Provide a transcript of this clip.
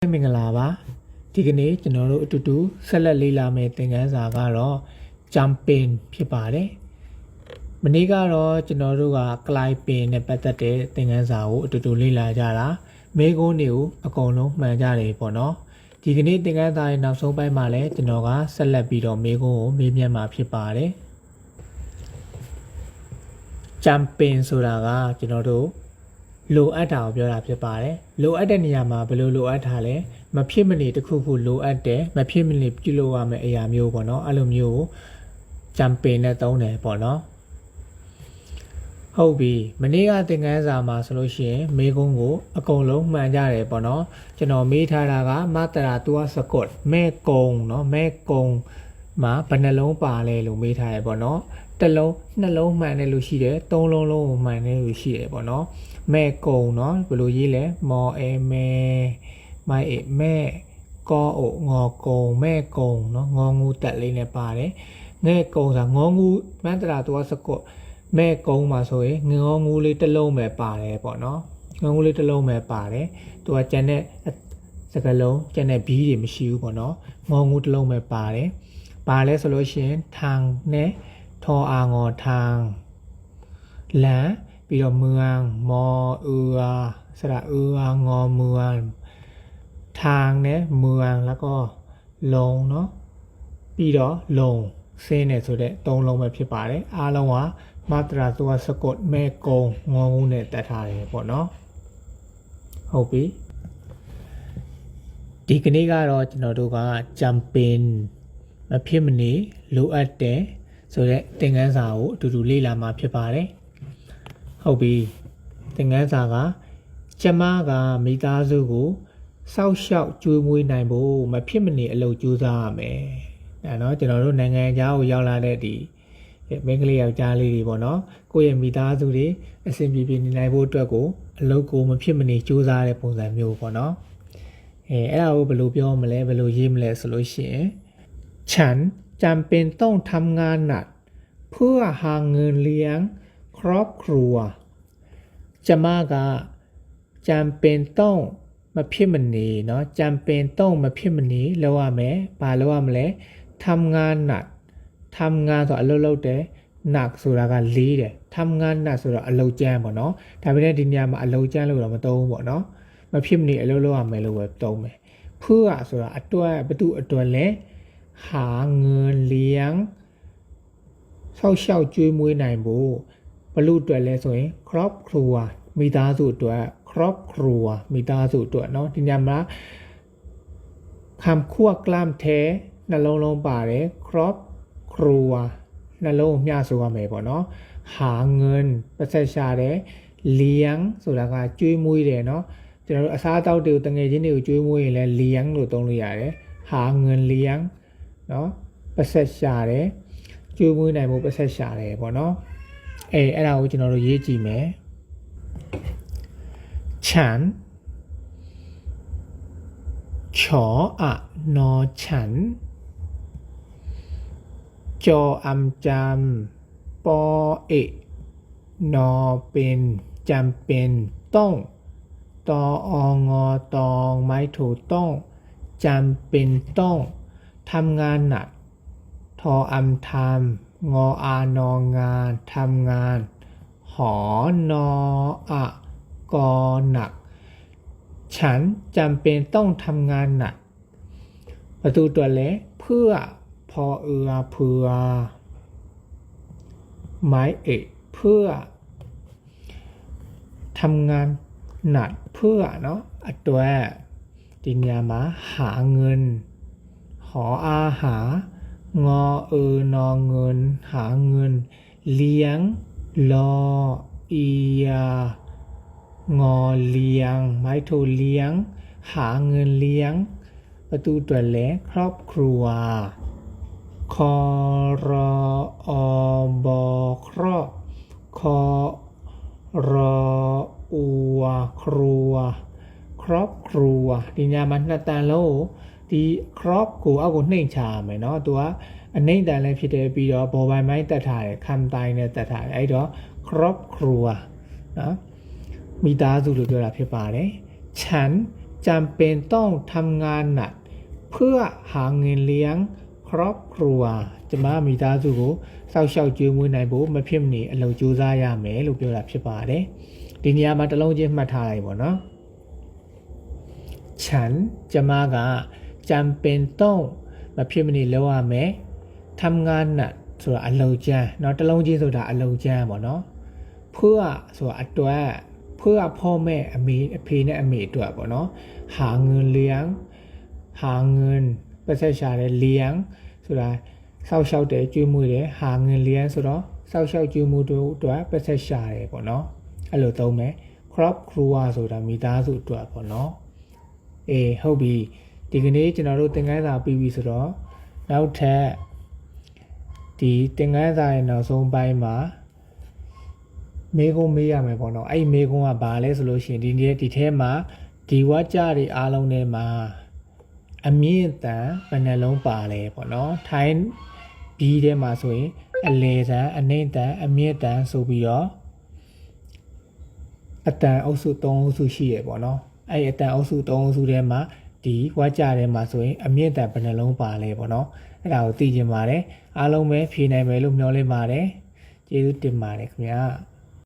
မင်္ဂလာပါဒီကနေ့ကျွန်တော်တို့အတူတူဆက်လက်လေ့လာမယ့်သင်ခန်းစာကတော့ jumping ဖြစ်ပါတယ်မနေ့ကတော့ကျွန်တော်တို့က climbing နဲ့ပတ်သက်တဲ့သင်ခန်းစာကိုအတူတူလေ့လာကြတာမေးခွန်းတွေကိုအကုန်လုံးမှန်ကြတယ်ပေါ့နော်ဒီကနေ့သင်ခန်းစာရဲ့နောက်ဆုံးပိုင်းမှာလည်းကျွန်တော်ကဆက်လက်ပြီးတော့မေးခွန်းကိုမေးမြန်းမှာဖြစ်ပါတယ် jumping ဆိုတာကကျွန်တော်တို့ လိုအပ်တာကိုပြောတာဖြစ်ပါတယ်လိုအပ်တဲ့နေရာမှာဘယ်လိုလိုအပ်တာလဲမဖြစ်မနေတစ်ခုခုလိုအပ်တယ်မဖြစ်မနေပြုလုပ်ရမယ့်အရာမျိုးပေါ့နော်အဲ့လိုမျိုးကိုချမ်ပင်နဲ့သုံးတယ်ပေါ့နော်ဟုတ်ပြီမနေ့ကသင်ခန်းစာမှာဆိုလို့ရှိရင်မေကုန်းကိုအကုန်လုံးမှန်ကြတယ်ပေါ့နော်ကျွန်တော်မေးထားတာကမတရာတူအစကော့မဲကုံနော်မဲကုံမှာဘယ်နှလုံးပါလဲလို့မေးထားတယ်ပေါ့နော်တစ်လုံးနှလုံးမှန်တယ်လို့ရှိတယ်သုံးလုံးလုံးကိုမှန်တယ်လို့ရှိတယ်ပေါ့နော် မဲကုံเนาะဘယ်လိုရေးလဲမော်အဲမဲမိုက်အဲမဲကောအိုငေါ်ကုံမဲကုံเนาะငေါ်ငူတက်လေးနဲ့ပါတယ်ငဲကုံဆိုတာငေါ်ငူမန္တရာသူကစကွတ်မဲကုံမှာဆိုရင်ငေါ်ငူလေးတစ်လုံးပဲပါတယ်ပေါ့နော်ငေါ်ငူလေးတစ်လုံးပဲပါတယ်သူကကျန်တဲ့စကလုံးကျန်တဲ့ဘီးတွေမရှိဘူးပေါ့နော်ငေါ်ငူတစ်လုံးပဲပါတယ်ပါလဲဆိုလို့ရှိရင်ทางနဲ့ထောအာငေါ်ทางလမ်း ပြီးတော့เมืองมอเอือสระเอืองอเมืองทางเนี่ยเมืองแล้วก็ลงเนาะပြီးတော့လုံဆင်းနေဆိုတဲ့သုံးလုံးပဲဖြစ်ပါတယ်အားလုံးကမတရာသူကစကုတ်မဲကုံငေါငုံနဲ့တက်ထားတယ်ပေါ့နော်ဟုတ်ပြီဒီကနေ့ကတော့ကျွန်တော်တို့က jumping မဖြစ်မနေလိုအပ်တယ်ဆိုတဲ့သင်ခန်းစာကိုအတူတူလေ့လာမှာဖြစ်ပါတယ် ဟုတ်ပြီသင်ခန်းစာကကျမကမိသားစုကိုစောက်ရှောက်ကျွေးမွေးနိုင်ဖို့မဖြစ်မနေအလုပ်ကြိုးစားရမယ်အဲเนาะကျွန်တော်တို့နိုင်ငံခြားကိုရောက်လာတဲ့ဒီမိန်းကလေးယောက်ျားလေးတွေပေါ့နော်ကိုယ့်ရဲ့မိသားစုတွေအဆင်ပြေပြေနေနိုင်ဖို့အတွက်ကိုအလုပ်ကိုမဖြစ်မနေကြိုးစားတဲ့ပုံစံမျိုးပေါ့နော်အဲအဲ့ဒါကိုဘယ်လိုပြောမလဲဘယ်လိုရေးမလဲဆိုလို့ရှိရင် ฉันจำเป็นต้องทำงานหนักเพื่อหาเงินเลี้ยง ครอบครัวจะมากะจำเป็นต้องมาพิมพ์นี้เนาะจำเป็นต้องมาพิมพ์นี้แล้วว่าแม่ปาแล้วว่ามาแล้วทำงานหนักทำงานဆိုအလုပ်လုပ်တယ်หนักဆိုတာကလေးတယ်ทำงานหนักဆိုတော့အလုပ်ကျန်းပေါ့နော်ဒါပေမဲ့ဒီနေရာမှာအလုပ်ကျန်းလို့တော့မသုံးဘူးပေါ့နော်မဖြစ်မနေအလုပ်လုပ်ရမယ်လို့ပဲသုံးမယ်เพื่อဆိုတာအတွက်ဘသူအတွက်လဲ หาเงินเลี้ยงဆောက်ရှောက်ကျွေးမွေးနိုင်ဖို့ဘ လို့အတွက်လဲဆိုရင် ครอบครัวမိသားစုအတွက်ครอบครัวမိသားစုအတွက်เนาะဒီညမှာคำควบกล้ามแท้နှလုံးလုံးပါတယ် ครอบครัวနှလုံးကိုမျှဆိုရမယ်ပေါ့เนาะหาเงินပတ်သက်ရှာတယ်เลี้ยงဆိုတာကကျွေးမွေးတယ်เนาะကျွန်တော်တို့အစားအသောက်တွေကိုတငယ်ချင်းတွေကိုကျွေးမွေးရင်လည်းเลี้ยงလို့သုံးလို့ရတယ်หาเงินเลี้ยง เนาะပတ်ဆက်ရှာတယ်ကျွေးမွေးနိုင်မှုပတ်ဆက်ရှာတယ်ပေါ့နော် အဲအဲ့ဒါကိုကျွန်တော်တို့ရေးကြည့်မယ်ခြံချောอะนอฉันจออำจำปอเอกนอเป็นจำเป็นต้องตอองอตองไม้ถูต้องจำเป็นต้อง ทำงานหนัก ทออำทำ งออานองงานทำงาน หอนออะกอหนัก ฉันจำเป็นต้องทำงานหนัก ประตูตัวเล็กเพื่อพอเอือเพื่อ ไม้เอกเพื่อทำงานหนักเพื่อเนาะอัตัวดินยามาหาเงิน หออาหา งอเออนอเงิน หาเงิน เลี้ยง ลอเอีย งอเลี้ยง ไม้โทเลี้ยง หาเงินเลี้ยง ประตูตัวแหลครอบครัว คอรออบอครอบคอรออัว ครัว ครอบครัวดินยามันนาตาโล ဒီ crop ကိုအောက်ကိုနှိမ့်ချရမယ်เนาะသူကအနှိမ့်တန်လည်းဖြစ်တယ်ပြီးတော့ဘော်ပိုင်မိုင်းတက်ထားတယ်ခံတိုင်းနဲ့တက်ထားတယ်အဲ့တော့ crop ครัวเนาะမိသားစုလို့ပြောတာဖြစ်ပါတယ်ฉัน จำเป็นต้องทำงานหนักเพื่อหาเงินเลี้ยงครอบครัวကျမမိသားစုကိုစောက်ရှောက်ကျွေးမွေးနိုင်ဖို့မဖြစ်မနေအလုပ်ကြိုးစားရမယ်လို့ပြောတာဖြစ်ပါတယ်ဒီနေရာမှာတစ်လုံးချင်းမှတ်ထားလိုက်ပါတော့ฉันကျမက จำเป็นต้องမဖြစ်မနေလုပ်ရမယ်ทำงานหนักဆိုတာအလုပ်ကျန်းเนาะတစ်လုံးချင်းဆိုတာအလုပ်ကျန်းပေါ့เนาะ เพื่อဆိုတာအတွက်เพื่อพ่อแม่အမေအဖေနဲ့အမေအတွက်ပေါ့နော်หาเงินเลี้ยงหาเงินပတ်သက်ရှာတဲ့เลี้ยงဆိုတာစောက်ရှောက်တယ်ကျွေးမွေးတယ်หาเงินเลี้ยงဆိုတော့စောက်ရှောက်ကျွေးမွေးတို့အတွက်ပတ်သက်ရှာတယ်ပေါ့နော်အဲ့လိုသုံးမယ် crop crew ဆိုတာမိသားစုအတွက်ပေါ့နော်အေးဟုတ်ပြီ ဒီကနေ့ကျွန်တော်တို့သင်ခန်းစာပြီးပြီဆိုတော့နောက်ထပ်ဒီသင်ခန်းစာရဲ့နောက်ဆုံးပိုင်းမှာမေကုံးမေးရမယ်ပေါ့နော်အဲ့ဒီမေကုံးကဘာလဲဆိုလို့ရှိရင်ဒီနေ့ဒီထဲမှာဒီဝါကြတွေအားလုံးထဲမှာအမြင့်တန်ဘယ်နှလုံးပါလဲပေါ့နော်ထိုင်းဘီထဲမှာဆိုရင်အလေတန်အနှိမ့်တန်အမြင့်တန်ဆိုပြီးတော့အတန်အုပ်စု၃အုပ်စုရှိရပေါ့နော်အဲ့ဒီအတန်အုပ်စု၃အုပ်စုထဲမှာ ဒီဝါကြထဲမှာဆိုရင်အမြင့်တန်ဘယ်နှလုံးပါလဲပေါ့နော်အဲ့ဒါကိုသိချင်ပါတယ်အားလုံးပဲဖြေနိုင်မယ်လို့မျှော်လင့်ပါတယ်ကျေးဇူးတင်ပါတယ်ခင်ဗျာ